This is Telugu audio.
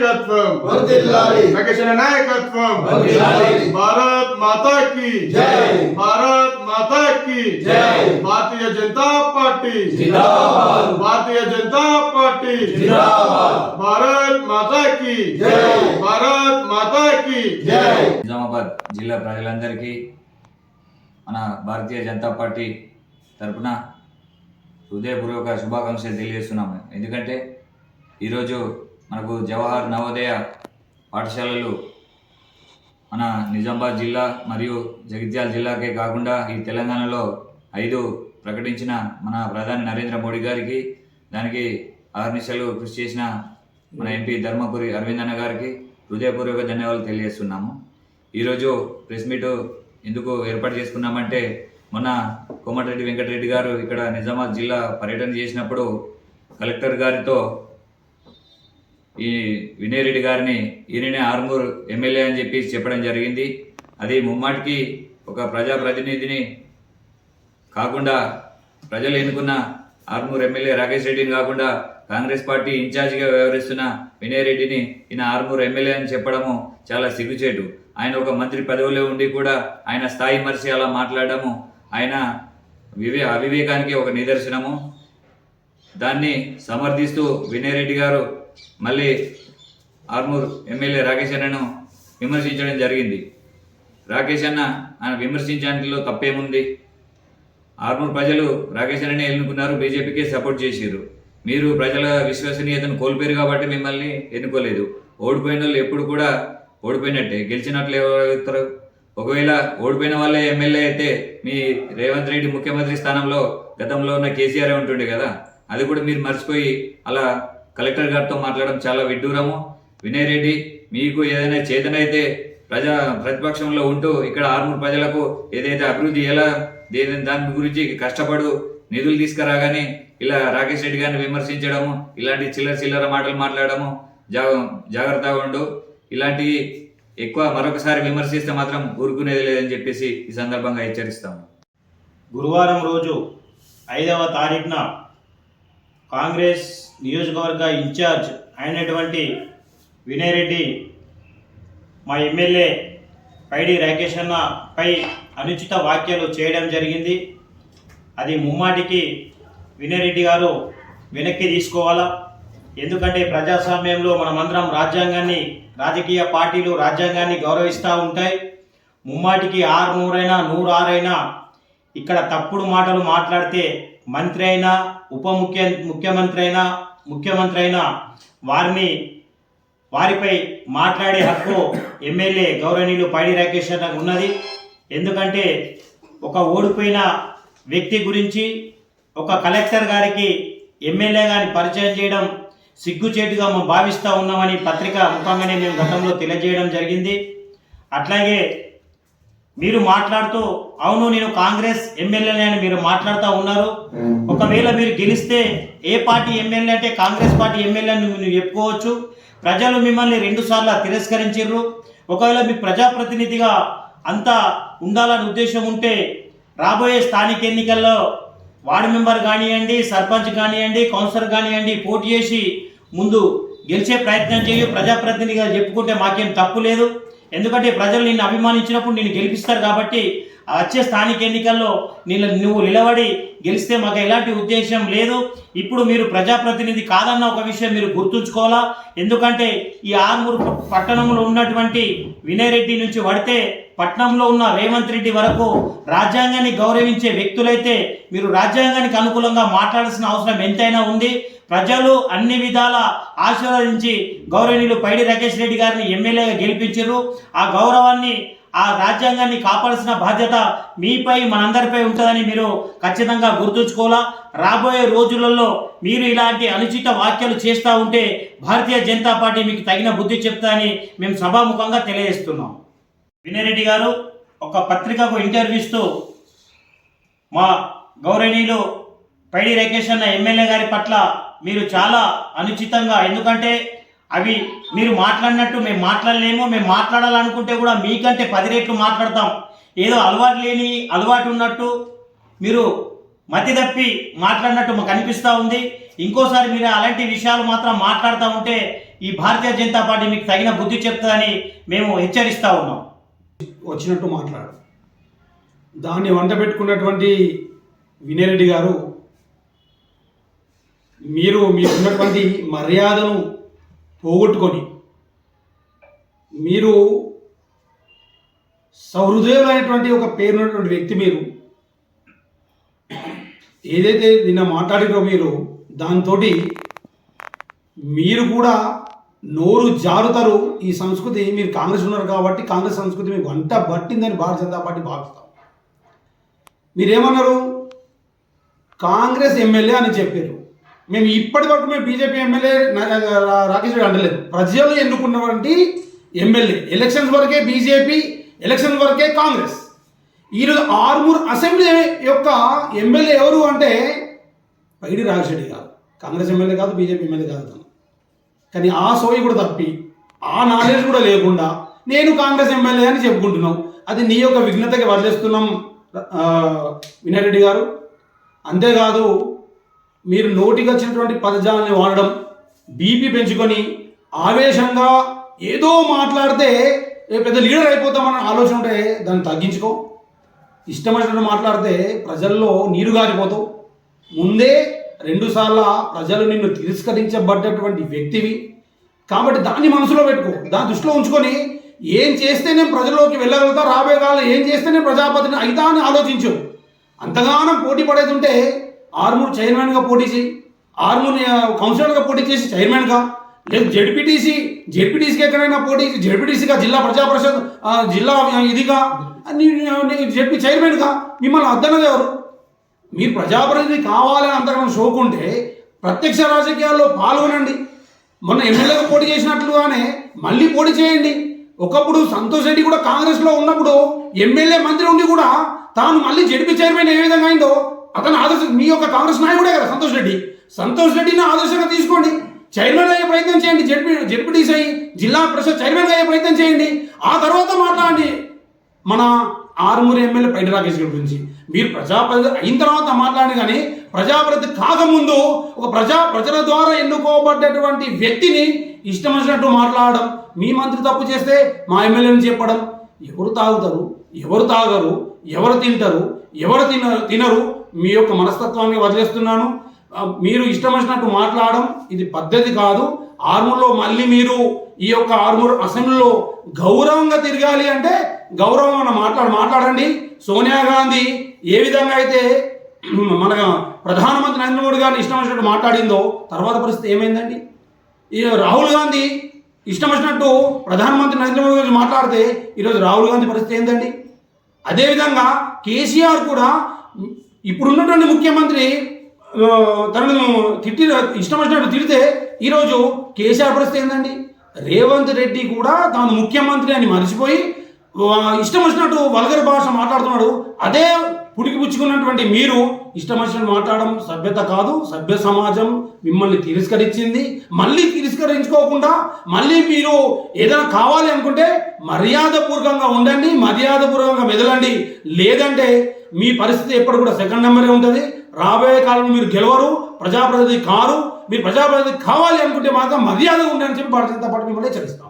నాయకత్వం. నగశన నాయకత్వం. భారత్ మాతా కీ జై. భారత్ మాతా కీ జై. భారతీయ జనతా పార్టీ. జిందాబాద్. భారతీయ జనతా పార్టీ. జిందాబాద్. భారత్ మాతా కీ జై. భారత్ మాతా కీ జై. నిజామాబాద్ జిల్లా ప్రజలందరికీ మన భారతీయ జనతా పార్టీ తరపున హృదయపూర్వక శుభాకాంక్షలు తెలియజేస్తున్నాము. ఎందుకంటే ఈరోజు మనకు జవహర్ నవోదయ పాఠశాలలు మన నిజామాబాద్ జిల్లా మరియు జగిత్యాల జిల్లాకే కాకుండా ఈ తెలంగాణలో ఐదు ప్రకటించిన మన ప్రధాని నరేంద్ర మోడీ గారికి దానికి ఆర్నిశలు కృషి చేసిన మన ఎంపీ ధర్మపురి అరవింద్ అన్న గారికి హృదయపూర్వక ధన్యవాదాలు తెలియజేస్తున్నాము. ఈరోజు ప్రెస్ మీట్ ఎందుకు ఏర్పాటు చేసుకున్నామంటే మొన్న కోమటిరెడ్డి వెంకటరెడ్డి గారు ఇక్కడ నిజామాబాద్ జిల్లా పర్యటన చేసినప్పుడు కలెక్టర్ గారితో ఈ వినయ్ రెడ్డి గారిని ఈయననే ఆర్మూర్ ఎమ్మెల్యే అని చెప్పి చెప్పడం జరిగింది. అది ముమ్మాటికి ఒక ప్రజాప్రతినిధిని కాకుండా ప్రజలు ఎన్నుకున్న ఆర్మూర్ ఎమ్మెల్యే రాకేష్ రెడ్డిని కాకుండా కాంగ్రెస్ పార్టీ ఇన్ఛార్జిగా వ్యవహరిస్తున్న వినయ్ రెడ్డిని ఈయన ఆర్మూర్ ఎమ్మెల్యే అని చెప్పడము చాలా సిగ్గుచేటు. ఆయన ఒక మంత్రి పదవిలో ఉండి కూడా ఆయన స్థాయి మరిచి అలా మాట్లాడడము ఆయన వివే అవివేకానికి ఒక నిదర్శనము. దాన్ని సమర్థిస్తూ వినయ్ రెడ్డి గారు మళ్ళీ ఆర్మూర్ ఎమ్మెల్యే రాకేష్ అన్నను విమర్శించడం జరిగింది. రాకేష్ అన్న ఆయన విమర్శించడంలో తప్పేముంది? ఆర్మూర్ ప్రజలు రాకేష్ అన్నని ఎన్నుకున్నారు బీజేపీకి సపోర్ట్ చేసిర్రు. మీరు ప్రజల విశ్వసనీయతను కోల్పోయారు కాబట్టి మిమ్మల్ని ఎన్నుకోలేదు. ఓడిపోయిన వాళ్ళు ఎప్పుడు కూడా ఓడిపోయినట్టే. గెలిచినట్లు ఎవరు? ఒకవేళ ఓడిపోయిన వాళ్ళే ఎమ్మెల్యే అయితే మీ రేవంత్ రెడ్డి ముఖ్యమంత్రి స్థానంలో గతంలో ఉన్న కేసీఆర్ ఉంటుండే కదా. అది కూడా మీరు మర్చిపోయి అలా కలెక్టర్ గారితో మాట్లాడడం చాలా విడ్డూరము. వినయ్ రెడ్డి మీకు ఏదైనా చేతనైతే ప్రజా ప్రతిపక్షంలో ఉంటూ ఇక్కడ ఆర్మూర్ ప్రజలకు ఏదైతే అభివృద్ధి ఎలా దేని దాని గురించి కష్టపడు నిధులు తీసుకురాగానే ఇలా రాకేష్ రెడ్డి గారిని విమర్శించడము ఇలాంటి చిల్లర చిల్లర మాటలు మాట్లాడము జాగ జాగ్రత్తగా ఉండు. ఇలాంటివి ఎక్కువ మరొకసారి విమర్శిస్తే మాత్రం ఊరుకునేది లేదని చెప్పేసి ఈ సందర్భంగా హెచ్చరిస్తాము. గురువారం రోజు ఐదవ తారీఖున కాంగ్రెస్ నియోజకవర్గ ఇన్ఛార్జ్ అయినటువంటి వినయ్ రెడ్డి మా ఎమ్మెల్యే పైడి రాకేష్ అన్న పై అనుచిత వ్యాఖ్యలు చేయడం జరిగింది. అది ముమ్మాటికి వినయ్ రెడ్డి గారు వెనక్కి తీసుకోవాలా? ఎందుకంటే ప్రజాస్వామ్యంలో మనమందరం రాజ్యాంగాన్ని రాజకీయ పార్టీలు రాజ్యాంగాన్ని గౌరవిస్తూ ఉంటాయి. ముమ్మాటికి ఆరు నూరైనా నూరు ఆరైనా ఇక్కడ తప్పుడు మాటలు మాట్లాడితే మంత్రి అయినా ఉప ముఖ్య ముఖ్యమంత్రి అయినా ముఖ్యమంత్రి అయినా వారిని వారిపై మాట్లాడే హక్కు ఎమ్మెల్యే గౌరవనీయులు పైడి రాకేష్ అన్నకు ఉన్నది. ఎందుకంటే ఒక ఓడిపోయిన వ్యక్తి గురించి ఒక కలెక్టర్ గారికి ఎమ్మెల్యే గారిని పరిచయం చేయడం సిగ్గుచేటుగా మేము భావిస్తూ ఉన్నామని పత్రిక ముఖంగానే మేము గతంలో తెలియజేయడం జరిగింది. అట్లాగే మీరు మాట్లాడుతూ అవును నేను కాంగ్రెస్ ఎమ్మెల్యేనే అని మీరు మాట్లాడుతూ ఉన్నారు. ఒకవేళ మీరు గెలిస్తే ఏ పార్టీ ఎమ్మెల్యే అంటే కాంగ్రెస్ పార్టీ ఎమ్మెల్యే అని మీరు చెప్పుకోవచ్చు. ప్రజలు మిమ్మల్ని రెండు సార్లు తిరస్కరించారు ఒకవేళ మీ ప్రజాప్రతినిధిగా అంతా ఉండాలని ఉద్దేశం ఉంటే రాబోయే స్థానిక ఎన్నికల్లో వార్డు మెంబర్ కానివ్వండి సర్పంచ్ కానివ్వండి కౌన్సిలర్ కానివ్వండి పోటీ చేసి ముందు గెలిచే ప్రయత్నం చేయు ప్రజాప్రతినిధిగా చెప్పుకుంటే మాకేం తప్పు లేదు. ఎందుకంటే ప్రజలు నిన్ను అభిమానించినప్పుడు నిన్ను గెలిపిస్తారు కాబట్టి వచ్చే స్థానిక ఎన్నికల్లో నీళ్ళ నువ్వు నిలబడి గెలిస్తే మాకు ఎలాంటి ఉద్దేశం లేదు. ఇప్పుడు మీరు ప్రజాప్రతినిధి కాదన్న ఒక విషయం మీరు గుర్తుంచుకోవాలా? ఎందుకంటే ఈ ఆర్మూరు పట్టణంలో ఉన్నటువంటి వినయ్ రెడ్డి నుంచి పడితే పట్నంలో ఉన్న రేవంత్ రెడ్డి వరకు రాజ్యాంగాన్ని గౌరవించే వ్యక్తులైతే మీరు రాజ్యాంగానికి అనుకూలంగా మాట్లాడాల్సిన అవసరం ఎంతైనా ఉంది. ప్రజలు అన్ని విధాల ఆశీర్వదించి గౌరవనీయులు పైడి రాకేష్ రెడ్డి గారిని ఎమ్మెల్యేగా గెలిపించారు ఆ గౌరవాన్ని ఆ రాజ్యాంగాన్ని కాపాడాల్సిన బాధ్యత మీపై మనందరిపై ఉంటుందని మీరు ఖచ్చితంగా గుర్తుంచుకోవాలా? రాబోయే రోజులలో మీరు ఇలాంటి అనుచిత వ్యాఖ్యలు చేస్తూ ఉంటే భారతీయ జనతా పార్టీ మీకు తగిన బుద్ధి చెప్తాదని మేము సభాముఖంగా తెలియజేస్తున్నాం. వినయరెడ్డి గారు ఒక పత్రికకు ఇంటర్వ్యూ ఇస్తూ మా గౌరవనీయులు పైడి రేకేష్ అన్న ఎమ్మెల్యే గారి పట్ల మీరు చాలా అనుచితంగా ఎందుకంటే అవి మీరు మాట్లాడినట్టు మేము మాట్లాడలేము మేము మాట్లాడాలనుకుంటే కూడా మీకంటే పది రెట్లు మాట్లాడతాం. ఏదో అలవాటు లేని అలవాటు ఉన్నట్టు మీరు మతి తప్పి మాట్లాడినట్టు మాకు అనిపిస్తూ ఉంది. ఇంకోసారి మీరు అలాంటి విషయాలు మాత్రం మాట్లాడుతూ ఉంటే ఈ భారతీయ జనతా పార్టీ మీకు తగిన బుద్ధి చెప్తుందని మేము హెచ్చరిస్తూ ఉన్నాం. వచ్చినట్టు మాట్లాడు. దాన్ని వంట పెట్టుకున్నటువంటి వినయరెడ్డి గారు మీరు మీకున్నటువంటి మర్యాదను పోగొట్టుకొని మీరు సహృదయులైనటువంటి ఒక పేరున్నటువంటి వ్యక్తి మీరు ఏదైతే నిన్న మాట్లాడినో మీరు దాంతో మీరు కూడా నోరు జారుతారు. ఈ సంస్కృతి మీరు కాంగ్రెస్ ఉన్నారు కాబట్టి కాంగ్రెస్ సంస్కృతి మీకు వంట పట్టిందని భారతీయ జనతా పార్టీ భావిస్తాం. మీరేమన్నారు? కాంగ్రెస్ ఎమ్మెల్యే అని చెప్పారు. మేము ఇప్పటి వరకు మేము బీజేపీ ఎమ్మెల్యే రాకేష్ రెడ్డి అంటలేదు. ప్రజలు ఎన్నుకున్నటువంటి ఎమ్మెల్యే. ఎలక్షన్స్ వరకే బీజేపీ ఎలక్షన్ వరకే కాంగ్రెస్. ఈరోజు ఆరుమూరు అసెంబ్లీ యొక్క ఎమ్మెల్యే ఎవరు అంటే పైడి రాకేష్ రెడ్డి కాదు కాంగ్రెస్ ఎమ్మెల్యే కాదు బీజేపీ ఎమ్మెల్యే కాదు తను. కానీ ఆ సోయి కూడా తప్పి ఆ నాలెడ్జ్ కూడా లేకుండా నేను కాంగ్రెస్ ఎమ్మెల్యే అని చెప్పుకుంటున్నాం. అది నీ యొక్క విఘ్నతకి వదిలేస్తున్నాం వినయ్ రెడ్డి గారు. అంతేకాదు మీరు నోటికి వచ్చినటువంటి పదజాలని వాడడం బీపీ పెంచుకొని ఆవేశంగా ఏదో మాట్లాడితే పెద్ద లీడర్ అయిపోతామన్న ఆలోచన ఉంటే దాన్ని తగ్గించుకో. ఇష్టమైనట్టు మాట్లాడితే ప్రజల్లో నీరు గారిపోతావు. ముందే రెండుసార్లు ప్రజలు నిన్ను తిరస్కరించబడ్డటువంటి వ్యక్తివి. కాబట్టి దాన్ని మనసులో పెట్టుకో. దాని దృష్టిలో ఉంచుకొని ఏం చేస్తేనే ప్రజల్లోకి వెళ్ళగలుగుతా రాబోయే కాలం ఏం చేస్తేనే ప్రజాపతిని అయితా అని ఆలోచించు. అంతగానం పోటీ పడేది ఉంటే ఆర్మూర్ చైర్మన్గా పోటీ చేయి. ఆర్మూర్ కౌన్సిలర్గా పోటీ చేసి చైర్మన్గా. లేదు జెడ్పీటీసీ జెడ్పీటీసీకి ఎక్కడైనా పోటీ జెడ్పీటీసీగా జిల్లా ప్రజా పరిషత్ జిల్లా ఇదిగా. జెడ్పీ చైర్మన్గా మిమ్మల్ని అద్దనది ఎవరు? మీరు ప్రజాప్రతినిధి కావాలని అంతకన్నా షోకుంటే ప్రత్యక్ష రాజకీయాల్లో పాల్గొనండి. మొన్న ఎమ్మెల్యేగా పోటీ చేసినట్లుగానే మళ్ళీ పోటీ చేయండి. ఒకప్పుడు సంతోష్ రెడ్డి కూడా కాంగ్రెస్లో ఉన్నప్పుడు ఎమ్మెల్యే మంత్రి ఉండి కూడా తాను మళ్ళీ జడ్పీ చైర్మన్ ఏ విధంగా అయిందో అతను ఆదర్శ మీ యొక్క కాంగ్రెస్ నాయకుడే కదా సంతోష్ రెడ్డి. సంతోష్ రెడ్డిని ఆదర్శంగా తీసుకోండి. చైర్మన్ అయ్యే ప్రయత్నం చేయండి. జడ్పీ జడ్పీటీసీ అయ్యి జిల్లా పరిషత్ చైర్మన్ అయ్యే ప్రయత్నం చేయండి. ఆ తర్వాత మాట్లాడండి. మన ఆరుమూరు ఎమ్మెల్యే పైడి రాకేష్ గారి గురించి. మీరు ప్రజాప్రతి అయిన తర్వాత మాట్లాడి కానీ ప్రజాప్రతి కాకముందు ఒక ప్రజా ప్రజల ద్వారా ఎన్నుకోబడ్డటువంటి వ్యక్తిని ఇష్టం వచ్చినట్టు మాట్లాడడం. మీ మంత్రి తప్పు చేస్తే మా ఎమ్మెల్యేని చెప్పడం. ఎవరు తాగుతారు? ఎవరు తాగరు? ఎవరు తింటారు ఎవరు తిన తినరు మీ యొక్క మనస్తత్వాన్ని వదిలేస్తున్నాను. మీరు ఇష్టం వచ్చినట్టు మాట్లాడడం ఇది పద్ధతి కాదు. ఆర్మూర్లో మళ్ళీ మీరు ఈ యొక్క ఆర్మూర్ అసెంబ్లీలో గౌరవంగా తిరగాలి అంటే గౌరవంగా మాట్లాడ మాట్లాడండి. సోనియా గాంధీ ఏ విధంగా అయితే మన ప్రధానమంత్రి నరేంద్ర మోడీ గారిని ఇష్టం వచ్చినట్టు మాట్లాడిందో తర్వాత పరిస్థితి ఏమైందండి? ఈ రాహుల్ గాంధీ ఇష్టం వచ్చినట్టు ప్రధానమంత్రి నరేంద్ర మోడీ గారు మాట్లాడితే ఈరోజు రాహుల్ గాంధీ పరిస్థితి ఏంటండి అదేవిధంగా కేసీఆర్ కూడా ఇప్పుడున్నటువంటి ముఖ్యమంత్రి తనను తిట్టి ఇష్టం వచ్చినట్టు తిడితే ఈరోజు కేసీఆర్ పరిస్థితి ఏంటండి రేవంత్ రెడ్డి కూడా తాను ముఖ్యమంత్రి అని మర్చిపోయి ఇష్టం వచ్చినట్టు వల్గర్ భాష మాట్లాడుతున్నాడు. అదే పుడికిపుచ్చుకున్నటువంటి మీరు ఇష్టం వచ్చినట్టు మాట్లాడడం సభ్యత కాదు సభ్య సమాజం మిమ్మల్ని తిరస్కరించింది. మళ్ళీ తిరస్కరించుకోకుండా మళ్ళీ మీరు ఏదైనా కావాలి అనుకుంటే మర్యాదపూర్వకంగా ఉండండి మర్యాదపూర్వకంగా మెదలండి. లేదంటే మీ పరిస్థితి ఎప్పుడు కూడా సెకండ్ నెంబరే ఉంటుంది. రాబోయే కాలంలో మీరు గెలవరు ప్రజాప్రతినిధి కారు మీరు ప్రజాప్రతినిధి కావాలి అనుకుంటే మాత్రం మర్యాదగా ఉండండి అని చెప్పి భారతీయ జనతా పార్టీ మిమ్మల్ని హెచ్చరిస్తాం.